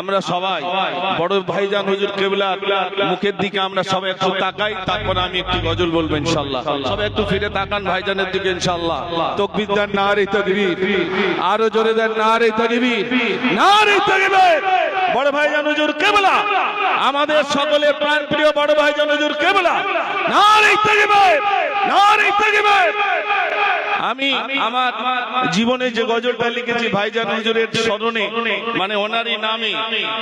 আমরা সবাই বড় ভাইজান হুজুর কেবলার মুখের দিকে আমরা সবাই একটু তাকাই, তারপরে আমি একটি গজল বলব ইনশাল্লাহ সবাই একটু ফিরে তাকান ভাইজানের দিকে ইনশাল্লাহ তকবির দেন না রে তকবীর, আরও জোরে দেন না রে তকবীর না রে তকবীর। বড় ভাইজান হুজুর কেবলা, আমাদের সকলের প্রাণ প্রিয় বড় ভাইজান হুজুর কেবলা না রে তকবীর না রে তকবীর। আমি আমার জীবনে যে গজলটা লিখেছি, ভাইজান হুজুরের স্মরণে মানে ওনারই নামে,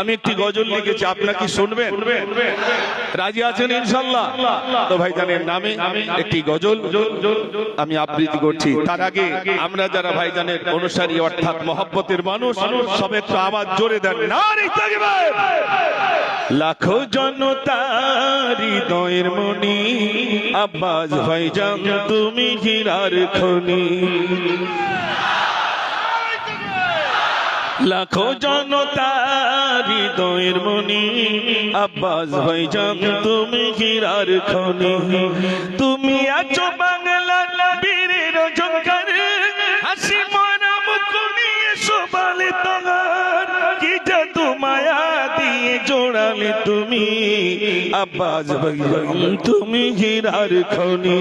আমি একটি গজল লিখেছি আপনার কি শুনবেন? রাজি আছেন ইনশাল্লাহ তো ভাইজানের নামে একটি গজল আমি আবৃত্তি করছি। তার আগে আমরা যারা ভাইজানের অনুসারী, অর্থাৎ মহব্বতের মানুষ সব একটু আওয়াজ জোরে দেন। নারী তাকবীর লাখো জনতা হৃদয়ের মনি আব্বাস ভাইজান, তুমি হীরার খনি। লাখো জনতা হৃদয়ের মনি আব্বাস ভাইজান তুমি হীরার খনি। তুমি আছো বাংলার বীরের জঙ্কার হাসি মরা মুখ নিয়ে শোভালে তোমার কি জাদু মায়া দিয়ে জোড়ালে তুমি, আব্বাস ভাইজান তুমি হীরার খনি।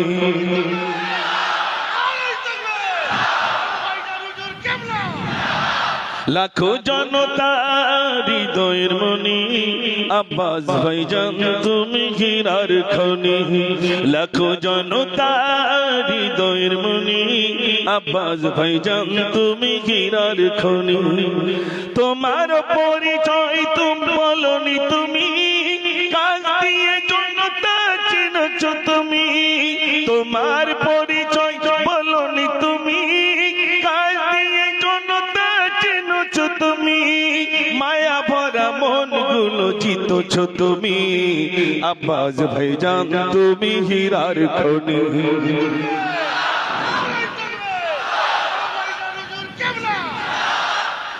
লাখো জনতা হৃদয়ের মনি, আব্বাস ভাইজান তুমি হীরার খনি। লাখো জনতা হৃদয়ের মনি, আব্বাস ভাইজান তুমি হীরার খনি। তোমার পরিচয় তুমি বলনি তুমি, কাজ দিয়ে জনতা চিনছ তুমি। তোমার জিতছ তুমি? আব্বাস ভাইজান তুমি হীরার খনি।